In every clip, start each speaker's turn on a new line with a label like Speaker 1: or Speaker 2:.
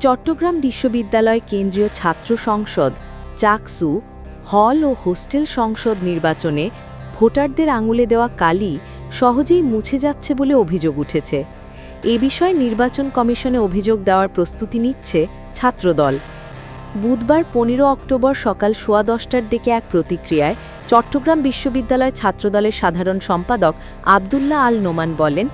Speaker 1: চট্টগ্রাম বিশ্ববিদ্যালয় কেন্দ্রীয় ছাত্র সংসদ চাকসু হল ও হোস্টেল সংসদ নির্বাচনে ভোটারদের আঙুলে দেওয়া কালি সহজেই মুছে যাচ্ছে বলে অভিযোগ উঠেছে। এ বিষয়ে নির্বাচন কমিশনে অভিযোগ দেওয়ার প্রস্তুতি নিচ্ছে ছাত্রদল। বুধবার পনেরো অক্টোবর সকাল সোয়া দশটার দিকে এক প্রতিক্রিয়ায় চট্টগ্রাম বিশ্ববিদ্যালয় ছাত্রদলের সাধারণ সম্পাদক আবদুল্লাহ আল নোমান বলেন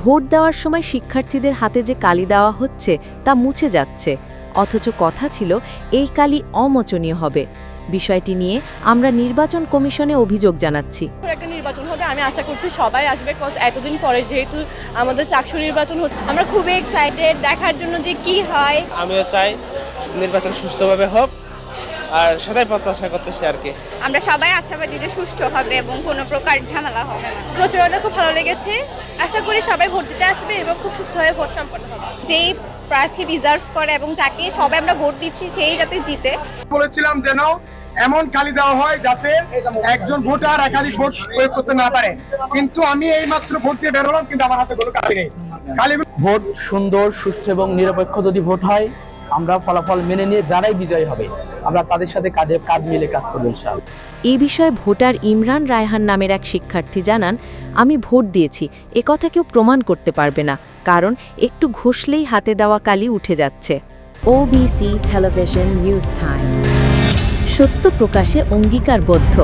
Speaker 1: ভোট দেওয়ার সময় শিক্ষার্থীদের হাতে যে কালি দেওয়া হচ্ছে তা মুছে যাচ্ছে। অথচ কথা ছিল এই কালি অমোচনীয় হবে। বিষয়টি নিয়ে আমরা নির্বাচন কমিশনে অভিযোগ জানাচ্ছি।
Speaker 2: একটা নির্বাচন হবে আমি আশা করছি সবাই আসবে কজ এতদিন পরে যেহেতু আমাদের চাকসু নির্বাচন হচ্ছে
Speaker 3: আমরা খুবই এক্সাইটেড দেখার জন্য যে কি হয়।
Speaker 4: আমিও চাই নির্বাচন সুস্থভাবে হোক। আর সেটাই প্রত্যাশা করতেছি আর কি।
Speaker 3: আমরা সবাই আশাবাদী যে সুষ্ঠু হবে এবং কোনো প্রকার ঝামেলা হবে না। প্রচারণা খুব ভালো লেগেছে। আশা করি সবাই ভোট দিতে আসবে এবং খুব সুষ্ঠুভাবে ভোট সম্পন্ন হবে। যেই প্রার্থী ডিজার্ভ করে এবং যাকে সবাই আমরা ভোট দিচ্ছি সেই যাতে জিতে।
Speaker 5: বলেছিলাম যেন এমন কালি দেওয়া হয় যাতে একজন ভোটার একাধিক ভোট প্রয়োগ করতে না পারে। কিন্তু আমি এই মাত্র ভোট দিয়ে বেরোলাম কিন্তু আমার হাতে কোনো কালি নেই। কালিগুলো
Speaker 6: ভোট সুন্দর সুষ্ঠু এবং নিরপেক্ষ যদি ভোট হয় আমরা ফলাফল মেনে নিয়ে যারাই বিজয়ী হবে। আমরা তাদের সাথে কাঁধে কাঁধ মিলে কাজ করব
Speaker 1: এ বিষয়ে ভোটার ইমরান রায়হান নামের এক শিক্ষার্থী জানান, আমি ভোট দিয়েছি, এ কথা কেউ প্রমাণ করতে পারবে না, কারণ একটু ঘষলেই হাতে দেওয়া কালি উঠে যাচ্ছে। ওবিসি টেলিভিশন নিউজ টাইম সত্য প্রকাশে অঙ্গীকারবদ্ধ।